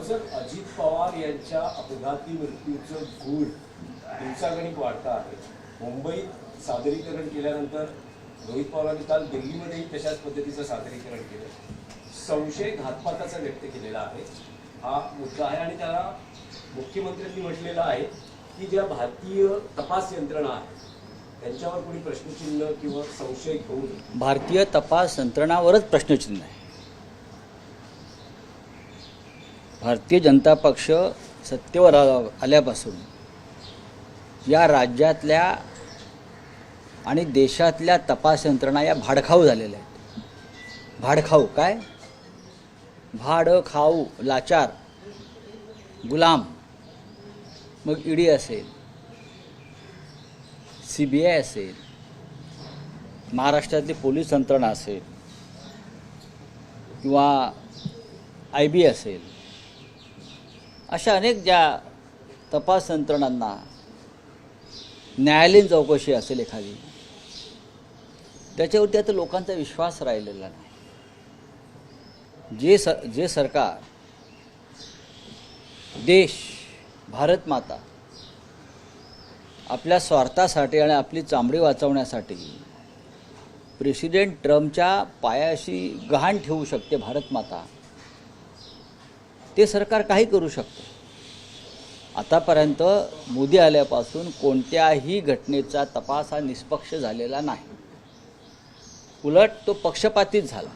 Sir Ajit Pawar यांच्या अपघाती मृत्यूचं गूढ दिवसागणिक वाढतं आहे. मुंबईत सादरीकरण केल्यानंतर रोहित पवारांनी काल दिल्लीमध्येही तशाच पद्धतीचं सादरीकरण केलं. संशय घातपाताचा व्यक्त केलेला आहे. हा मुद्दा आहे आणि त्याला मुख्यमंत्र्यांनी म्हटलेलं आहे की ज्या भारतीय तपास यंत्रणा आहेत त्यांच्यावर कोणी प्रश्नचिन्ह किंवा संशय घेऊन भारतीय तपास यंत्रणावरच प्रश्नचिन्ह आहे. भारतीय जनता पक्ष सत्तेवर आल्यापासून या राज्यातल्या आणि देशातल्या तपास यंत्रणा या भाडखाऊ झालेल्या आहेत. भाडखाऊ काय? भाड खाऊ लाचार गुलाम. मग ईडी असेल सी बी आय असेल महाराष्ट्रातली पोलीस यंत्रणा असेल किंवा आय बी असेल अशा अनेक ज्या तपास यंत्रणांना न्यायालयीन चौकशी असेल एखादी त्याच्यावरती आता लोकांचा विश्वास राहिलेला नाही. जे स जे सरकार देश भारत माता आपल्या स्वार्थासाठी आणि आपली चामडी वाचवण्यासाठी प्रेसिडेंट ट्रम्पच्या पायाशी गहाण ठेवू शकते भारत माता ते सरकार काही करू शकतं. आतापर्यंत मोदी आल्यापासून कोणत्याही घटनेचा तपास हा निष्पक्ष झालेला नाही. उलट तो पक्षपातीच झाला.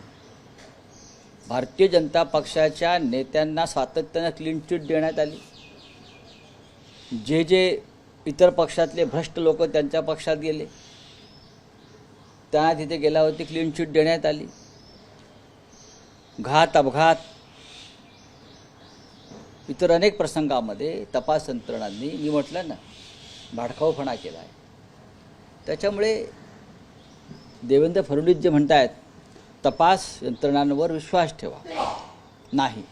भारतीय जनता पक्षाच्या नेत्यांना सातत्यानं क्लीन चिट देण्यात आली. जे जे इतर पक्षातले भ्रष्ट लोक त्यांच्या पक्षात गेले. त्यांना तिथे गेल्यावरती क्लीन चिट देण्यात आली. घात अपघात इतर अनेक प्रसंगामध्ये तपास यंत्रणांनी मी म्हटलं ना भाडखाऊपणा केला आहे. त्याच्यामुळे देवेंद्र फडणवीस जे म्हणत आहेत तपास यंत्रणांवर विश्वास ठेवा. नाही.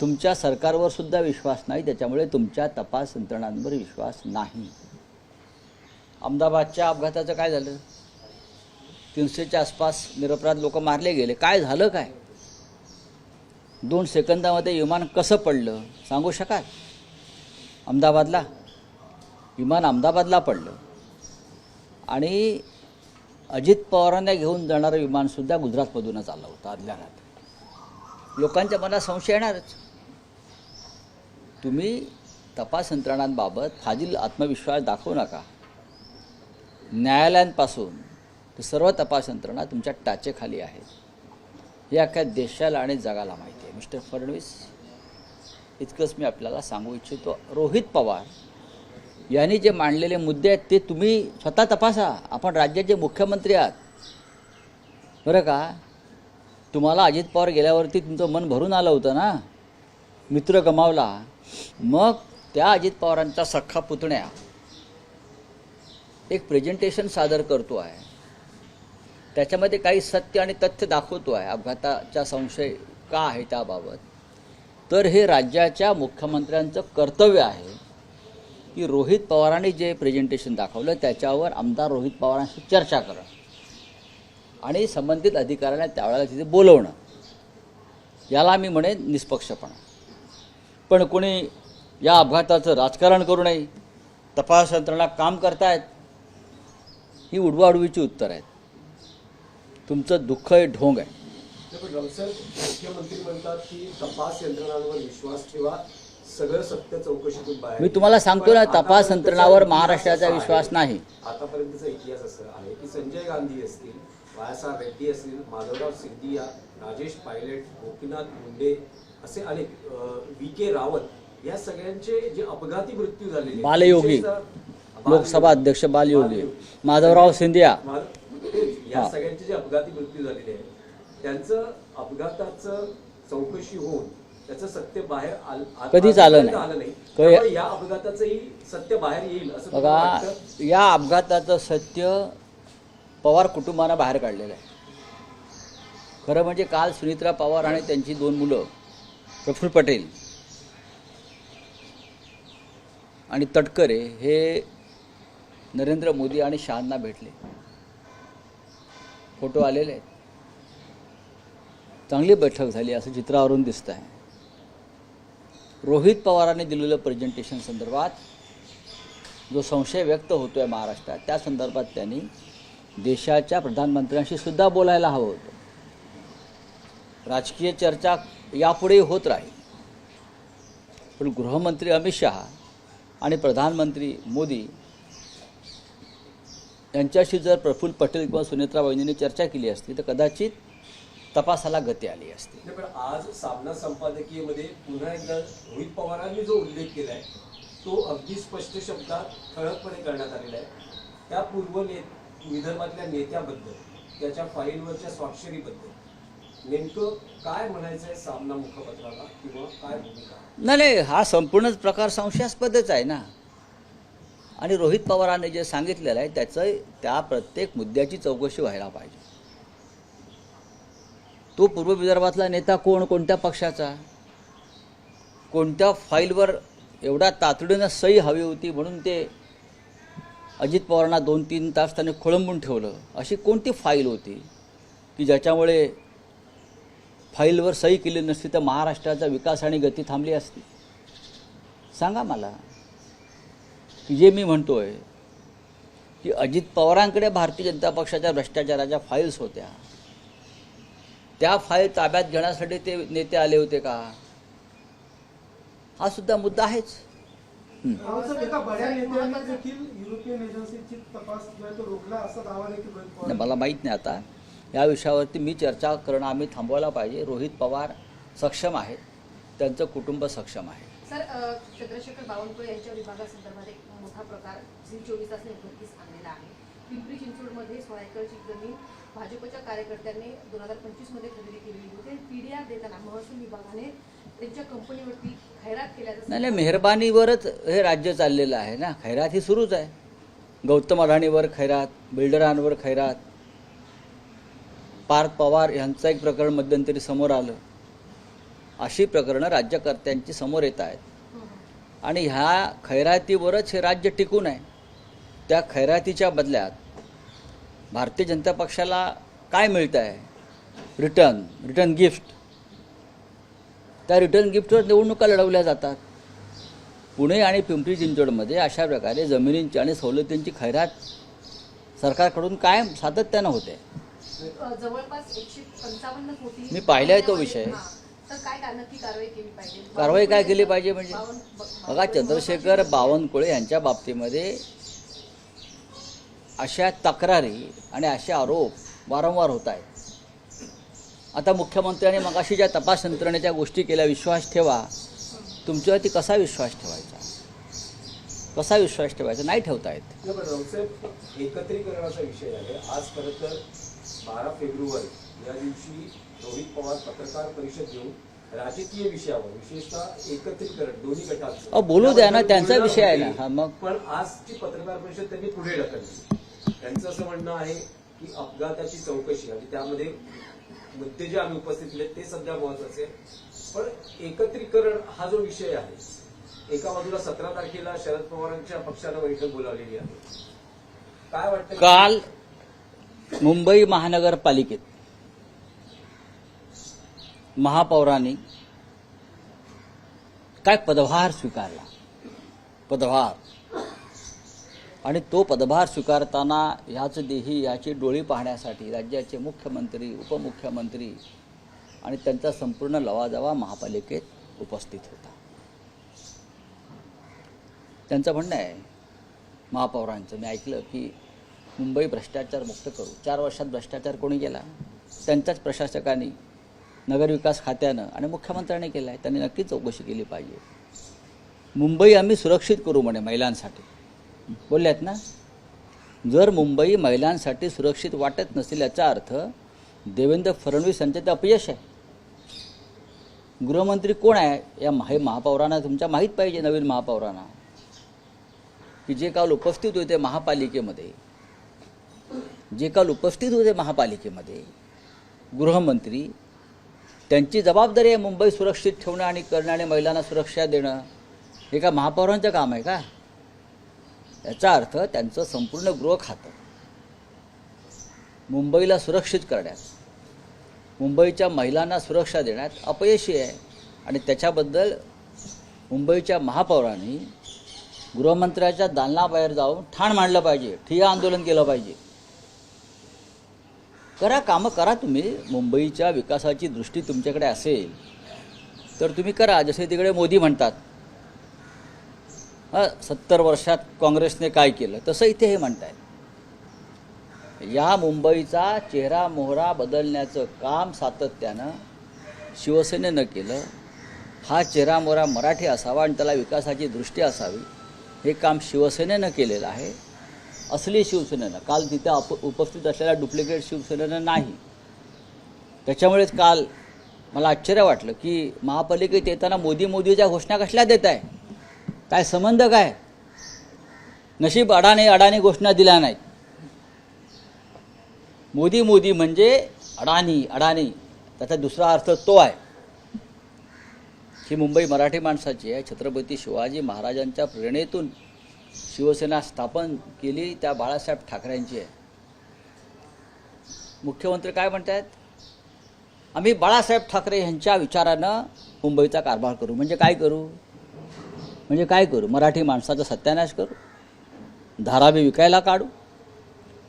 तुमच्या सरकारवर सुद्धा विश्वास नाही त्याच्यामुळे तुमच्या तपास यंत्रणांवर विश्वास नाही. अहमदाबादच्या अपघाताचं काय झालं? तीनशेच्या आसपास निरपराध लोक मारले गेले. काय झालं काय? दोन सेकंदामध्ये विमान कसं पडलं सांगू शकाल? अहमदाबादला. विमान अहमदाबादला पडलं. आणि अजित पवारांना घेऊन जाणारं विमानसुद्धा गुजरातमधूनच आलं होतं आदल्या रात्री. लोकांच्या मनात संशय येणारच. तुम्ही तपास यंत्रणांबाबत फाजील आत्मविश्वास दाखवू नका. न्यायालयांपासून सर्व तपास यंत्रणा तुमच्या टाचेखाली आहेत. हे अख्ख्या देशाला आणि जगाला माहिती आहे. मिस्टर फडणवीस इतकंच मी आपल्याला सांगू इच्छितो. रोहित पवार यांनी जे मांडलेले मुद्दे आहेत ते तुम्ही स्वतः तपासा. आपण राज्याचे मुख्यमंत्री आहात. बरं का? तुम्हाला अजित पवार गेल्यावरती तुमचं मन भरून आलं होतं ना? मित्र गमावला. मग त्या अजित पवारांचा सख्खा पुतण्या एक प्रेझेंटेशन सादर करतो आहे त्याच्यामध्ये काही सत्य आणि तथ्य दाखवतो आहे. अपघाताचा संशय का आहे त्याबाबत? तर हे राज्याच्या मुख्यमंत्र्यांचं कर्तव्य आहे की रोहित पवारांनी जे प्रेझेंटेशन दाखवलं त्याच्यावर आमदार रोहित पवारांशी चर्चा करणं आणि संबंधित अधिकाऱ्यांना त्यावेळेला तिथे बोलवणं. याला मी म्हणेन निष्पक्षपणा. पण कोणी या अपघाताचं राजकारण करू नये तपास यंत्रणा काम करतायत ही उडवाउडवीची उत्तर आहेत. तुमचं दुःख हे ढोंग आहे. मुख्यमंत्री म्हणतात की तपास यंत्रणांवर विश्वास ठेवा. सगळं सत्य चौकशीतून बाहेर मी तुम्हाला सांगतो ना तपास यंत्रणावर महाराष्ट्राचा विश्वास नाही. आतापर्यंतचा इतिहास असा आहे की संजय गांधी असतील बाळासाहेब रेड्डी असतील माधवराव सिंधिया राजेश पायलट गोपीनाथ मुंडे असे अनेक व्ही के रावत या सगळ्यांचे जे अपघाती मृत्यू झालेले बालयोगी लोकसभा अध्यक्ष बालयोगी माधवराव सिंधिया या. सगळ्यांचे जे अपघाती मृत्यू झालेले आहेत त्यांचं अपघाताचं चौकशी होऊन त्याचं सत्य बाहेर आल- कधीच आलं नाही. आलं नाही तो त्यामुळे या- या अपघाताचंही सत्य बाहेर येईल असं तुम्हाला बघा वाटतं? या अपघाताचं सत्य पवार कुटुंबानं बाहेर काढलेलं आहे खरं म्हणजे काल सुनित्रा पवार आणि त्यांची दोन मुलं प्रफुल्ल पटेल आणि तटकरे हे नरेंद्र मोदी आणि शहांना भेटले फोटो आलेले आहेत. चांगली बैठक झाली असं चित्रावरून दिसत आहे रोहित पवारांनी दिलेलं प्रेझेंटेशन संदर्भात जो संशय व्यक्त होतो आहे महाराष्ट्रात त्या संदर्भात त्यांनी देशाच्या प्रधानमंत्र्यांशी सुद्धा बोलायला हवं होतं. राजकीय चर्चा यापुढेही होत राहील. पण गृहमंत्री अमित शहा आणि प्रधानमंत्री मोदी यांच्याशी जर प्रफुल्ल पटेल किंवा सुनेत्रा वहिनींनी चर्चा केली असती तर कदाचित तपासाला गती आली असती. आज सामना संपादकीयमध्ये पुन्हा एकदा रोहित पवारांनी जो उल्लेख केलाय तो अगदी स्पष्ट शब्दात ठळकपणे करण्यात आलेला आहे. त्या पूर्व ने विदर्भातल्या नेत्याबद्दल त्याच्या फाईलवरच्या स्वाक्षरीबद्दल नेमकं काय म्हणायचं आहे सामना मुखपत्राला किंवा काय भूमिका? नाही नाही हा संपूर्णच प्रकार संशयास्पदच आहे ना. आणि रोहित पवारांनी जे सांगितलेलं आहे त्याचं त्या प्रत्येक मुद्द्याची चौकशी व्हायला पाहिजे. तो पूर्व विदर्भातला नेता कोण? कोणत्या पक्षाचा? कोणत्या फाईलवर एवढ्या तातडीनं सही हवी होती म्हणून ते अजित पवारांना दोन तीन तास त्याने खोळंबून ठेवलं? अशी कोणती फाईल होती की ज्याच्यामुळे फाईलवर सही केली नसती तर महाराष्ट्राचा विकास आणि गती थांबली असती? सांगा मला. की जे मी म्हणतोय की अजित पवारांकडे भारतीय जनता पक्षाच्या भ्रष्टाचाराच्या फाईल्स होत्या. त्या फाईल ताब्यात घेण्यासाठी ते नेते आले होते का? हा सुद्धा मुद्दा आहेच. हं. रावसाहेब एका बड्या नेत्याने देखील युरोपियन एजन्सीची तपास जो आहे तो रोखला असा दावा देखील रोहित पवार नाही, मला माहीत नाही आता. या विषयावरती मी चर्चा करणं आम्ही थांबवायला पाहिजे. रोहित पवार सक्षम आहेत. त्यांचं कुटुंब सक्षम आहे. सर चंद्रशेखर बावनकुळे यांच्या विभागासंदर्भात हा प्रकार झी चोवीस तास नेटवरतीच आणलेला आहे. पिंपरी चिंचवडमध्ये सोळा एकरची जमीन भाजपच्या कार्यकर्त्यांनी दोन हजार पंचवीसमध्ये खरेदी केलेली होती. पी डी आर देताना महसूल विभागाने त्यांच्या कंपनीवरती खैरात केल्याचं नाही नाही मेहरबानीवरच हे राज्य चाललेलं आहे ना. खैरात ही सुरूच आहे. गौतम अडाणीवर खैरात बिल्डरांवर खैरात. पार्थ पवार यांचं एक प्रकरण मध्यंतरी समोर आलं. अशी प्रकरणं राज्यकर्त्यांची समोर येत आहेत. आणि ह्या खैरातीवरच हे राज्य टिकून आहे. त्या खैरातीच्या बदल्यात भारतीय जनता पक्षाला काय मिळतं आहे रिटर्न रिटर्न गिफ्ट. त्या रिटर्न गिफ्टवर निवडणुका लढवल्या जातात. पुणे आणि पिंपरी चिंचवडमध्ये अशा प्रकारे जमिनींची आणि सवलतींची खैरात सरकारकडून कायम सातत्यानं होते. मी पाहिलाय तो विषय. तर काय का- नक्की कारवाई केली पाहिजे. कारवाई काय केली पाहिजे म्हणजे? बघा बावन- चंद्रशेखर बावनकुळे यांच्या बाबतीमध्ये अशा तक्रारी आणि असे आरोप वारंवार होत आहेत. आता मुख्यमंत्र्यांनी मगाशी ज्या तपास यंत्रणेच्या गोष्टी केल्या विश्वास ठेवा. तुमच्यावरती कसा विश्वास ठेवायचा? कसा विश्वास ठेवायचा? नाही ठेवता येत. एकत्रीकरणाचा विषय आहे. आज खरं तर बारा फेब्रुवारी या दिवशी रोहित पवार पत्रकार परिषद घेऊन राजकीय विषयावर विशेषतः एकत्रीकरण दोन्ही अहो, बोलू द्या ना, त्यांचा विषय आहे ना. हा, मग. पण आजची पत्रकार परिषद त्यांनी पुढे ढकलली त्यांचं असं म्हणणं आहे की अपघाताची चौकशी आणि त्यामध्ये मुद्दे जे आम्ही उपस्थित केले ते सध्या महत्त्वाचे. पण एकत्रीकरण हा जो विषय आहे एका बाजूला सतरा तारखेला शरद पवारांच्या पक्षानं बैठक बोलावलेली आहे काय वाटतं काल मुंबई महानगरपालिकेत महापौरांनी काय पदभार स्वीकारला? पदभार. आणि तो पदभार स्वीकारताना ह्याच देही याची डोळी पाहण्यासाठी राज्याचे मुख्यमंत्री उपमुख्यमंत्री आणि त्यांचा संपूर्ण लवाजवा महापालिकेत उपस्थित होता. त्यांचं म्हणणं आहे महापौरांचं. मी ऐकलं की मुंबई भ्रष्टाचार मुक्त करू. चार वर्षात भ्रष्टाचार कोणी केला? त्यांच्याच प्रशासकांनी नगरविकास खात्यानं आणि मुख्यमंत्र्यांनी केला आहे त्यांनी नक्की चौकशी केली पाहिजे. मुंबई आम्ही सुरक्षित करू म्हणे महिलांसाठी. बोलल्यात ना? जर मुंबई महिलांसाठी सुरक्षित वाटत नसेल याचा अर्थ देवेंद्र फडणवीस यांचं ते अपयश आहे. गृहमंत्री कोण आहे? या हे महापौरांना तुमच्या माहीत पाहिजे नवीन महापौरांना. की जे काल उपस्थित होते महापालिकेमध्ये जे काल उपस्थित होते महापालिकेमध्ये गृहमंत्री त्यांची जबाबदारी आहे मुंबई सुरक्षित ठेवणं आणि करणं आणि महिलांना सुरक्षा देणं. हे का महापौरांचं काम आहे का? याचा अर्थ त्यांचं संपूर्ण गृह खातं. मुंबईला सुरक्षित करण्यात मुंबईच्या महिलांना सुरक्षा देण्यात अपयशी आहे. आणि त्याच्याबद्दल मुंबईच्या महापौरांनी गृहमंत्र्याच्या दालनाबाहेर जाऊन ठाण मांडलं पाहिजे ठिय्या आंदोलन केलं पाहिजे. करा कामं करा तुम्ही. मुंबईच्या विकासाची दृष्टी तुमच्याकडे असेल तर तुम्ही करा. जसे तिकडे मोदी म्हणतात हां सत्तर वर्षात काँग्रेसने काय केलं तसं इथे हे म्हणतायत. या मुंबईचा चेहरा मोहरा बदलण्याचं काम सातत्यानं शिवसेनेनं केलं. हा चेहरा मोहरा मराठी असावा आणि त्याला विकासाची दृष्टी असावी हे काम शिवसेनेनं केलेलं आहे. असली शिवसेनेनं काल तिथे अप उपस्थित असलेल्या डुप्लिकेट शिवसेनेनं नाही. त्याच्यामुळेच काल मला आश्चर्य वाटलं की महापालिकेत येताना मोदी मोदीच्या घोषणा कसल्या देत आहे? काय संबंध काय? नशीब अडाणी अडाणी घोषणा दिल्या नाहीत. मोदी मोदी म्हणजे अडाणी अडाणी. त्याचा दुसरा अर्थ तो आहे. ही मुंबई मराठी माणसाची आहे. छत्रपती शिवाजी महाराजांच्या प्रेरणेतून शिवसेना स्थापन केली त्या बाळासाहेब ठाकरेंची आहे. मुख्यमंत्री काय म्हणतात आम्ही बाळासाहेब ठाकरे यांच्या विचारानं मुंबईचा कारभार करू. म्हणजे काय करू? म्हणजे काय करू? मराठी माणसाचा सत्यानाश करू? धारावी विकायला काढू?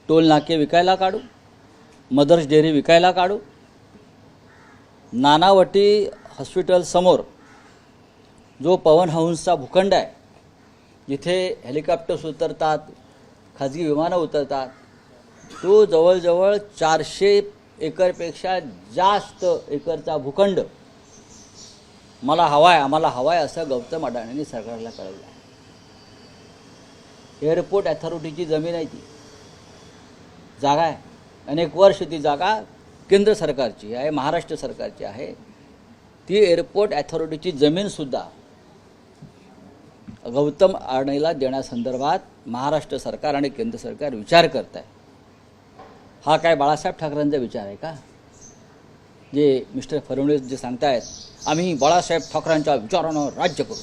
टोल नाके विकायला काढू? मदर्स डेअरी विकायला काढू? नानावटी हॉस्पिटलसमोर जो पवन हंसचा भूखंड आहे जिथे हेलिकॉप्टर्स उतरतात खाजगी विमानं उतरतात तो जवळजवळ चारशे एकरपेक्षा जास्त एकरचा भूखंड मला हवा आहे आम्हाला हवा आहे असं गौतम अडाणींनी सरकारला कळवलं आहे. एअरपोर्ट अथॉरिटीची जमीन आहे ती. जागा आहे. अनेक वर्ष ती जागा केंद्र सरकारची आहे महाराष्ट्र सरकारची आहे. ती एअरपोर्ट अथॉरिटीची जमीनसुद्धा गौतम अडाणीला देण्यासंदर्भात महाराष्ट्र सरकार आणि केंद्र सरकार विचार करत आहे हा काय बाळासाहेब ठाकरेंचा विचार आहे का? जे मिस्टर फडणवीस जे सांगतायत आम्ही बाळासाहेब ठाकरेंच्या विचारानं राज्य करू.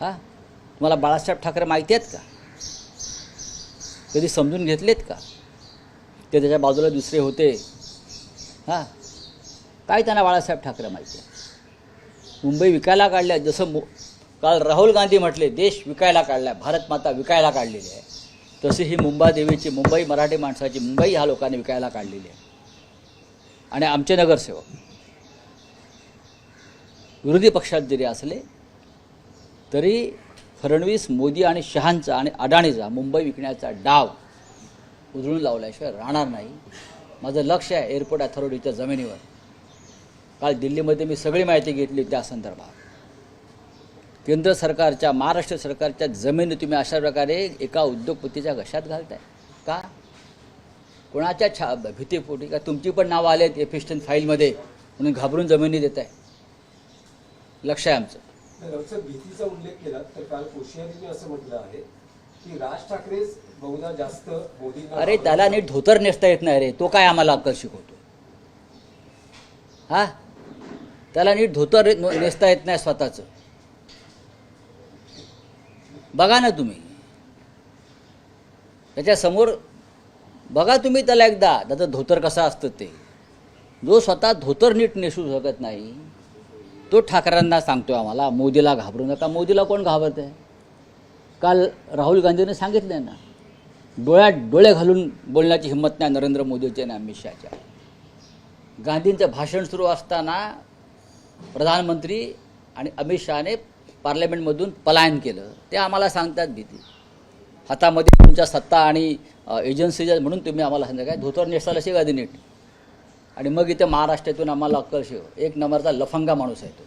हां? तुम्हाला बाळासाहेब ठाकरे माहिती आहेत का? कधी समजून घेतलेत का? ते त्याच्या बाजूला दुसरे होते. हां? काय त्यांना बाळासाहेब ठाकरे माहिती आहे? मुंबई विकायला काढल्या जसं मु काल राहुल गांधी म्हटले देश विकायला काढला भारत माता विकायला काढलेली आहे. तशी ही मुंबादेवीची मुंबई मराठी माणसाची मुंबई ह्या लोकांनी विकायला काढलेली आहे. आणि आमचे नगरसेवक विरोधी पक्षात जरी असले तरी फडणवीस मोदी आणि शहांचा आणि अडाणीचा मुंबई विकण्याचा डाव उधळून लावल्याशिवाय राहणार नाही. माझं लक्ष आहे एअरपोर्ट अथॉरिटीच्या जमिनीवर. काल दिल्लीमध्ये मी सगळी माहिती घेतली त्या संदर्भात. केंद्र सरकारच्या महाराष्ट्र सरकारच्या जमिनी तुम्ही अशा प्रकारे एका उद्योगपतीच्या घशात घालताय. का? कोणाच्या छा भीतीपोटी? का तुमची पण नावं आले आहेत एफिस्टन फाईलमध्ये म्हणून घाबरून जमिनी देत आहे लक्ष आहे आमचं. भीतीचा उल्लेख केला तर काल कोश्यारीने असं म्हटलं आहे की राज ठाकरेच बहुधा जास्त मोदींना अरे त्याला नीट धोतर नेसता येत नाही रे तो काय आम्हाला अक्कल शिकवतो? हा? त्याला नीट धोतर नेसता येत नाही स्वतःचं. बघा ना तुम्ही. त्याच्यासमोर बघा तुम्ही त्याला एकदा. त्याचं धोतर कसं असतं ते. जो स्वतः धोतर नीट नेसू शकत नाही तो ठाकरेंना सांगतो आम्हाला मोदीला घाबरू नका. मोदीला कोण घाबरत आहे काल राहुल गांधीने सांगितलं ना डोळ्यात डोळे घालून बोलण्याची हिंमत नाही नरेंद्र मोदीची आणि अमित शहाच्या गांधींचं भाषण सुरू असताना प्रधानमंत्री आणि अमित शहाने पार्लमेंटमधून पलायन केलं ते आम्हाला सांगतात भीती. हातामध्ये तुमच्या सत्ता आणि एजन्सीच्या म्हणून तुम्ही आम्हाला सांगता काय? धोतर नेसाल असे आधी नीट. आणि मग इथे महाराष्ट्रातून आम्हाला अक्कल शिव. एक नंबरचा लफंगा माणूस आहे तो.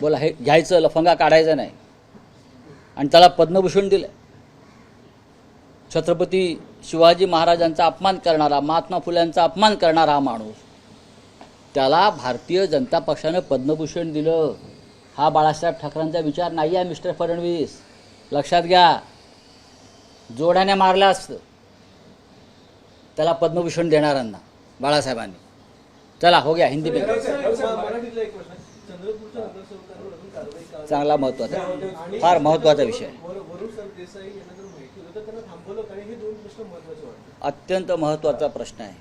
बोला हे घ्यायचं लफंगा काढायचा नाही. आणि त्याला पद्मभूषण दिलं छत्रपती शिवाजी महाराजांचा अपमान करणारा महात्मा फुल्यांचा अपमान करणारा हा माणूस त्याला भारतीय जनता पक्षानं पद्मभूषण दिलं. हा बाळासाहेब ठाकरेंचा विचार नाही आहे मिस्टर फडणवीस. लक्षात घ्या. जोड्याने मारलं असतं. त्याला पद्मभूषण देणाऱ्यांना बाळासाहेबांनी. चला हो गया हिंदी में चांगला महत्त्वाचा फार महत्त्वाचा विषय. अत्यंत महत्त्वाचा प्रश्न आहे.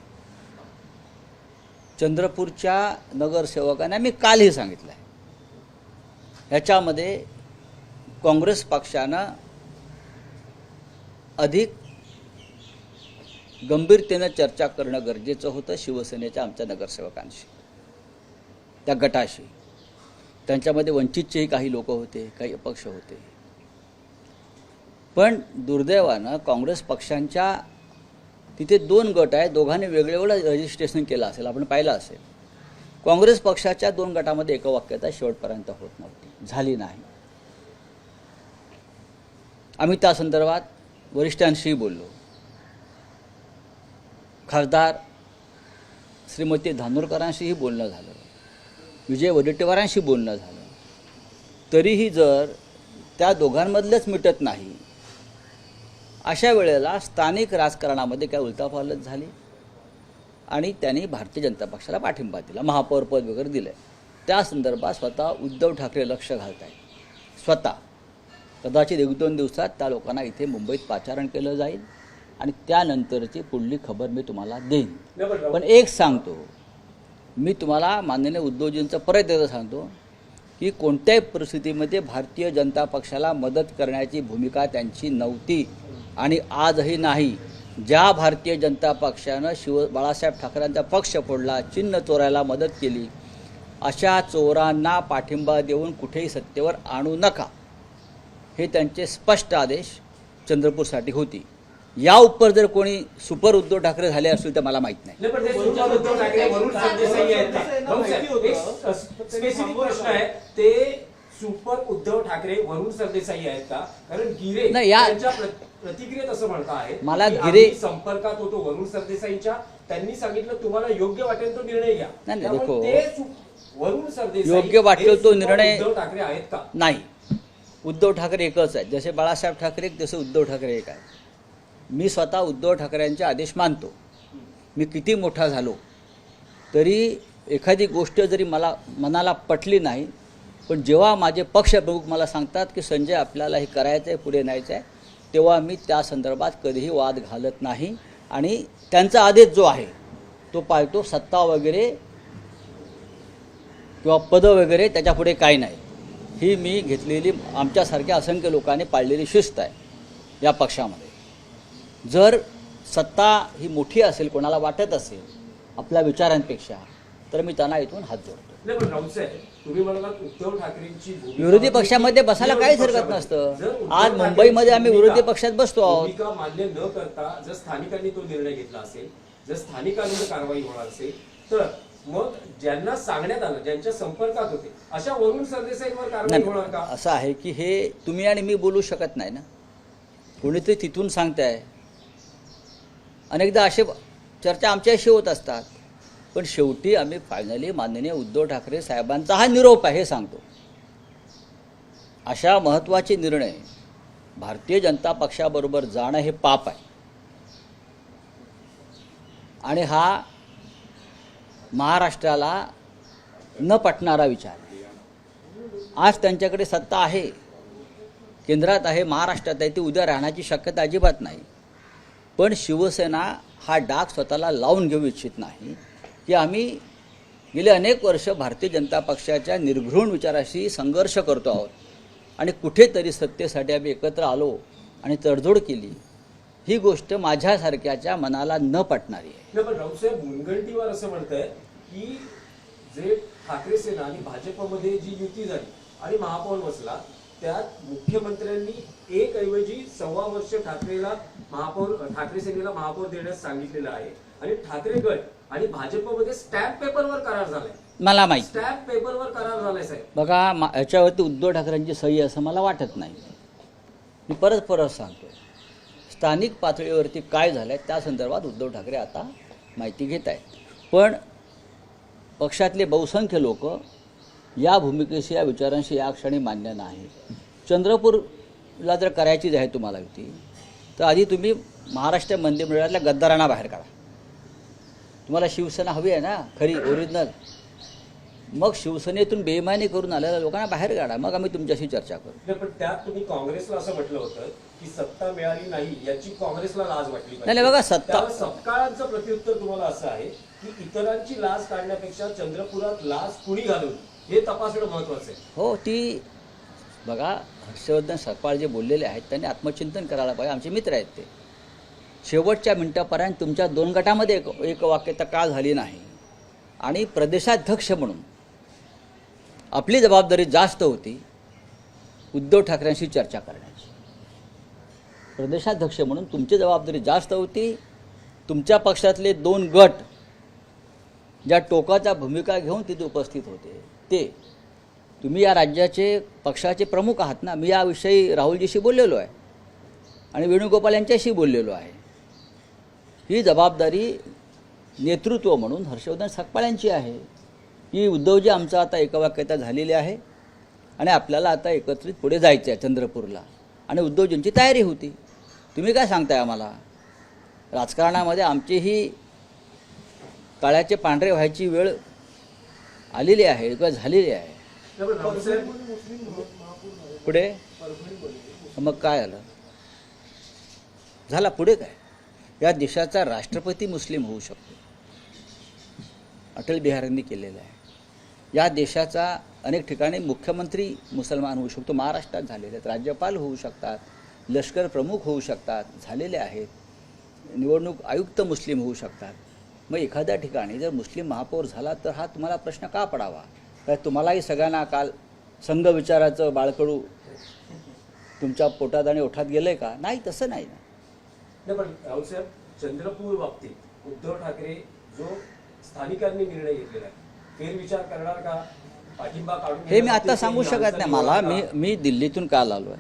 चंद्रपूरच्या नगरसेवकाने मी कालही सांगितलं आहे ह्याच्यामध्ये काँग्रेस पक्षानं अधिक गंभीरतेनं चर्चा करणं गरजेचं होतं शिवसेनेच्या आमच्या नगरसेवकांशी त्या गटाशी. त्यांच्यामध्ये वंचितचेही काही लोक होते काही अपक्ष होते. पण दुर्दैवानं काँग्रेस पक्षांच्या तिथे दोन गट आहेत दोघांनी वेगळेवेगळं रजिस्ट्रेशन केलं असेल आपण पाहिलं असेल. काँग्रेस पक्षाच्या दोन गटामध्ये एकवाक्यता शेवटपर्यंत होत नव्हती. झाली नाही. आम्ही त्या संदर्भात वरिष्ठांशी बोललो. खासदार श्रीमती धानोरकरांशीही बोलणं झालं. विजय वडेट्टीवारांशी बोलणं झालं. तरीही जर त्या दोघांमधलंच मिटत नाही अशा वेळेला स्थानिक राजकारणामध्ये काय उलथापालथ झाली? आणि त्यांनी भारतीय जनता पक्षाला पाठिंबा दिला महापौरपद वगैरे दिलं त्या संदर्भात स्वतः उद्धव ठाकरे लक्ष घालत आहेत स्वतः. कदाचित एक दोन दिवसात त्या लोकांना इथे मुंबईत पाचारण केलं जाईल आणि त्यानंतरची पुढली खबर मी तुम्हाला देईन. पण एक सांगतो मी तुम्हाला माननीय उद्धवजींचा परत एकदा सांगतो की कोणत्याही परिस्थितीमध्ये भारतीय जनता पक्षाला मदत करण्याची भूमिका त्यांची नव्हती आणि आजही नाही. ज्या भारतीय जनता पक्षानं शिव बाळासाहेब ठाकरेंचा पक्ष फोडला चिन्ह चोरायला मदत केली अशा चोरांना पाठिंबा देऊन कुठेही सत्तेवर आणू नका हे त्यांचे स्पष्ट आदेश चंद्रपूरसाठी होती. या उपर जर कोणी सुपर उद्धव ठाकरे झाले असतील तर मला माहीत नाही. ते सुपर उद्धव ठाकरे वरुण सरदेसाई आहेत का? आहे कारण गिरे नाही, या- त्यांच्या प्र- प्रतिक्रियेत असं म्हणत आहेत मला की गिरे- आम्ही संपर्कात होतो वरुण सरदेसाईंच्या. त्यांनी सांगितलं तुम्हाला योग्य वाटेल तो निर्णय घ्या. नाही, त्यामुळे देखो, ते सु- वरुण सरदेसाई योग्य वाटेल तो सुपर निर्णय- उद्धव ठाकरे आहेत का? नाही. उद्धव ठाकरे एकच आहे जसे बाळासाहेब ठाकरे तसे उद्धव ठाकरे एक आहे मी स्वतः उद्धव ठाकरेंचे आदेश मानतो. मी किती मोठा झालो तरी एखादी गोष्ट जरी मला मनाला पटली नाही पण जेव्हा माझे पक्षप्रमुख मला सांगतात की संजय आपल्याला हे करायचं आहे पुढे न्यायचं आहे तेव्हा मी त्या संदर्भात कधीही वाद घालत नाही. आणि त्यांचा आदेश जो आहे तो पाळतो सत्ता वगैरे किंवा पदं वगैरे त्याच्यापुढे काही नाही. ही मी घेतलेली आमच्यासारख्या असंख्य लोकांनी पाळलेली शिस्त आहे या पक्षामध्ये. जर सत्ता ही मोठी असेल कोणाला वाटत असेल आपल्या विचारांपेक्षा तर मी त्यांना इथून हात जोडतो. नाही पण राऊत साहेब तुम्ही म्हणालात उद्धव ठाकरेंची भूमिका- विरोधी पक्षामध्ये बसायला काहीच हरकत नसतं. आज मुंबईमध्ये आम्ही विरोधी पक्षात बसतो आहोत. मान्य न करता जर स्थानिकांनी तो निर्णय घेतला असेल जर स्थानिकांवर कारवाई होणार असेल तर मग ज्यांना सांगण्यात आलं ज्यांच्या संपर्कात होते अशा वरुण सरदेसाईंवर कारवाई होणार का? असं आहे की हे तुम्ही आणि मी बोलू शकत नाही ना. कोणीतरी तिथून सांगताय. अनेकदा असे चर्चा आमच्याशी होत असतात. पण शेवटी आम्ही फायनली माननीय उद्धव ठाकरे साहेबांचा हा निरोप आहे हे सांगतो. अशा महत्त्वाचे निर्णय भारतीय जनता पक्षाबरोबर जाणं हे पाप आहे. आणि हा महाराष्ट्राला न पटणारा विचार. आज त्यांच्याकडे सत्ता आहे. केंद्रात आहे महाराष्ट्रात आहे ती उद्या राहण्याची शक्यता अजिबात नाही. पण शिवसेना हा डाग स्वतःला लावून घेऊ इच्छित नाही. की आम्ही गेले अनेक वर्ष भारतीय जनता पक्षाच्या निर्घृण विचाराशी संघर्ष करतो आहोत. आणि कुठेतरी सत्तेसाठी आम्ही एकत्र आलो आणि तडजोड केली. ही गोष्ट माझ्यासारख्याच्या मनाला न पटणारी आहे. नाही पण राऊतसाहेब मुनगंटीवार असं म्हणतंय की जे ठाकरे सेना आणि भाजपमध्ये जी युती झाली आणि महापौर बसला त्यात मुख्यमंत्र्यांनी एक ऐवजी सव्वा वर्ष ठाकरेला महापौर ठाकरे सेनेला महापौर देण्यास सांगितलेलं आहे. आणि ठाकरे गट आणि भाजपमध्ये स्टॅम्प पेपरवर करार झालाय. मला माहिती. स्टॅम्प पेपरवर करार झालाय साहेब. बघा मा याच्यावरती उद्धव ठाकरेंची सही असं मला वाटत नाही. मी परत परत सांगतो स्थानिक पातळीवरती काय झालं आहे त्या संदर्भात उद्धव ठाकरे आता माहिती घेत आहेत. पण पक्षातले बहुसंख्य लोक या भूमिकेशी या विचारांशी या क्षणी मान्य नाही. चंद्रपूरला जर करायचीच आहे तुम्हाला युती तर आधी तुम्ही महाराष्ट्र मंत्रिमंडळातल्या गद्दारांना बाहेर काढा. तुम्हाला शिवसेना हवी आहे ना खरी ओरिजिनल मग शिवसेनेतून बेईमानी करून आलेल्या लोकांना बाहेर काढा. मग आम्ही तुमच्याशी चर्चा करू. पण त्यात तुम्ही काँग्रेसला असं म्हटलं होतं की सत्ता मिळाली नाही याची काँग्रेसला लाज वाटली नाही, नाही, बघा, सत्ता- सत्काळांचं प्रत्युत्तर तुम्हाला असं आहे की इतरांची लाज काढण्यापेक्षा चंद्रपुरात लाज कुणी घालून? हे तपासणं महत्वाचं आहे. हो ती बघा हर्षवर्धन सकपाळ जे बोललेले आहेत त्यांनी आत्मचिंतन करायला पाहिजे. आमचे मित्र आहेत ते. शेवटच्या मिनटापर्यंत तुमच्या दोन गटामध्ये एक एक वाक्यता का झाली नाही? आणि प्रदेशाध्यक्ष म्हणून आपली जबाबदारी जास्त होती उद्धव ठाकरेंशी चर्चा करण्याची. प्रदेशाध्यक्ष म्हणून तुमची जबाबदारी जास्त होती. तुमच्या पक्षातले दोन गट ज्या टोकाच्या भूमिका घेऊन तिथे उपस्थित होते ते तुम्ही या राज्याचे पक्षाचे प्रमुख आहात ना? मी याविषयी राहुलजीशी बोललेलो आहे आणि वेणुगोपाल यांच्याशी बोललेलो आहे. ही जबाबदारी नेतृत्व म्हणून हर्षवर्धन सकपाळ्यांची आहे. की उद्धवजी आमचा आता एकवाक्यता झालेली आहे आणि आपल्याला आता एकत्रित पुढे जायचं आहे चंद्रपूरला. आणि उद्धवजींची तयारी होती. तुम्ही काय सांगताय आम्हाला? राजकारणामध्ये आमची ही काळ्याचे पांढरे व्हायची वेळ आलेली आहे किंवा झालेली आहे. पुढे? मग काय आलं? झाला पुढे काय? या देशाचा राष्ट्रपती मुस्लिम होऊ शकतो. अटल बिहारींनी केलेलं आहे. या देशाचा अनेक ठिकाणी मुख्यमंत्री मुसलमान होऊ शकतो महाराष्ट्रात झालेले आहेत राज्यपाल होऊ शकतात लष्कर प्रमुख होऊ शकतात झालेले आहेत निवडणूक आयुक्त मुस्लिम होऊ शकतात. मग एखाद्या ठिकाणी जर मुस्लिम महापौर झाला तर हा तुम्हाला प्रश्न का पडावा? काय तुम्हालाही सगळ्यांना काल संघ विचाराचं बाळकडू तुमच्या पोटात आणि ओठात गेलं आहे का? नाही तसं नाही ना. नाही पण रावसाहेब चंद्रपूर बाबतीत उद्धव ठाकरे जो स्थानिकांनी निर्णय घेतलेला आहे फेरविचार करणार का? पाठिंबा काढून हे मी आता सांगू शकत नाही. मला मी मी दिल्लीतून काल आलो आहे.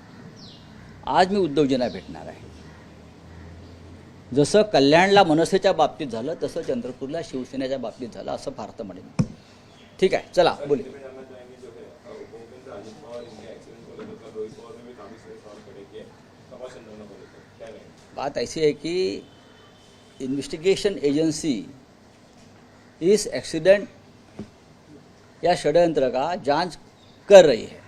आज मी उद्धवजींना भेटणार आहे. जसं कल्याणला मनसेच्या बाबतीत झालं तसं चंद्रपूरला शिवसेनेच्या बाबतीत झालं असं फार म्हणेन ठीक आहे चला बोल. बात ऐसी है कि इन्वेस्टिगेशन एजेंसी इस एक्सीडेंट या षड्यंत्र का जाँच कर रही है।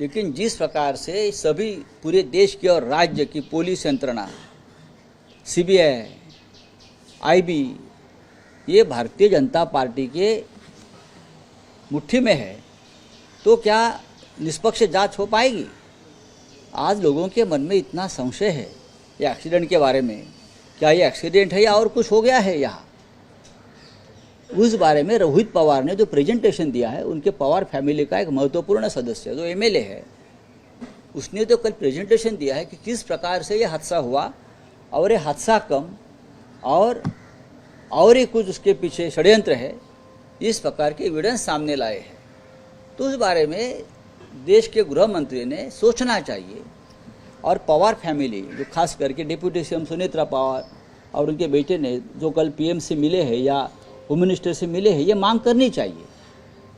लेकिन जिस प्रकार से सभी पूरे देश की और राज्य की पुलिस यंत्रणा सीबीआई आईबी ये भारतीय जनता पार्टी के मुट्ठी में है तो क्या निष्पक्ष जाँच हो पाएगी? आज लोगों के मन में इतना संशय है ये एक्सीडेंट के बारे में। क्या ये एक्सीडेंट है या और कुछ हो गया है यहाँ? उस बारे में रोहित पवार ने जो प्रेजेंटेशन दिया है, उनके पवार फैमिली का एक महत्वपूर्ण सदस्य, जो एमएलए है, उसने तो कल प्रेजेंटेशन दिया है कि किस प्रकार से ये हादसा हुआ और ये हादसा कम और और ही कुछ उसके पीछे षड्यंत्र है, इस प्रकार के एविडेंस सामने लाए हैं। तो उस बारे में देश के गृह मंत्री ने सोचना चाहिए। और पवार फैमिली, जो खास करके डिप्यूटी सीएम सुनेत्रा पवार और उनके बेटे ने, जो कल पीएम से मिले हैं या होम मिनिस्टर से मिले हैं, ये मांग करनी चाहिए।